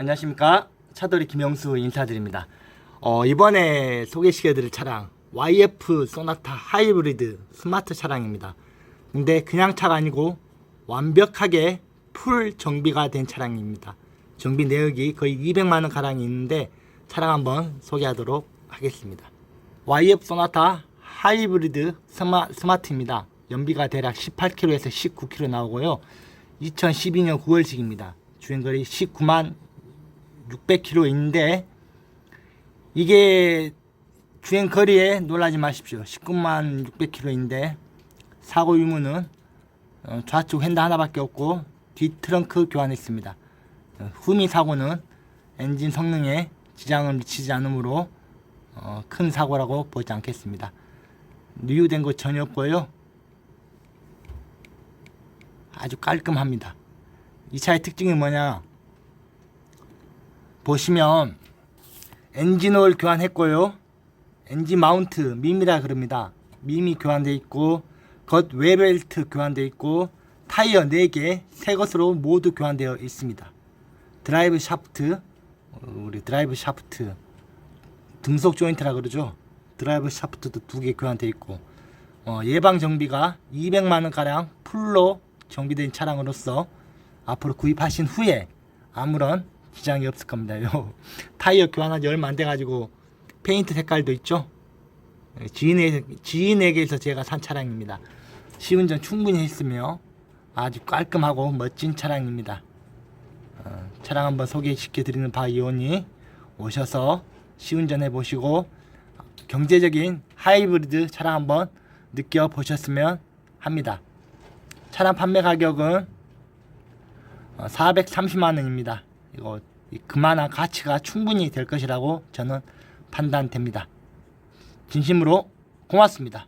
안녕하십니까? 차돌이 김영수 인사드립니다. 어, 이번에 소개시켜드릴 차량 YF 소나타 하이브리드 스마트 차량입니다. 근데 그냥 차가 아니고 완벽하게 풀 정비가 된 차량입니다. 정비 내역이 거의 200만원 가량이 있는데 차량 한번 소개하도록 하겠습니다. YF 소나타 하이브리드 스마, 스마트입니다. 연비가 대략 18km에서 19km 나오고요. 2012년 9월식입니다. 주행거리 19만 600km인데 이게 주행 거리에 놀라지 마십시오. 19만 600km인데 사고 유무는 어, 좌측 휀다 하나밖에 없고 뒤 트렁크 교환했습니다. 어, 후미 사고는 엔진 성능에 지장을 미치지 않으므로 어, 큰 사고라고 보지 않겠습니다. 누유된 것 전혀 없고요. 아주 깔끔합니다. 이 차의 특징이 뭐냐? 보시면 엔진오일 교환했고요. 엔진 마운트 밈이라 그럽니다. 밈이 교환돼 있고 겉 웨벨트 교환돼 있고 타이어 4개 새 것으로 모두 교환되어 있습니다. 드라이브 샤프트 어, 우리 드라이브 샤프트 등속 조인트라 그러죠. 드라이브 샤프트도 두 개 교환돼 있고 어, 예방 정비가 200만 원 가량 풀로 정비된 차량으로서 앞으로 구입하신 후에 아무런 지장이 없을 겁니다. 요 타이어 교환한 지 얼마 안 돼가지고 페인트 색깔도 있죠. 예, 지인에, 지인에게서 제가 산 차량입니다. 시운전 충분히 했으며 아주 깔끔하고 멋진 차량입니다. 어, 차량 한번 소개시켜 드리는 바이오니 오셔서 시운전 해보시고 경제적인 하이브리드 차량 한번 느껴보셨으면 합니다. 차량 판매 가격은 430만 원입니다. 이거 이 그만한 가치가 충분히 될 것이라고 저는 판단됩니다. 진심으로 고맙습니다.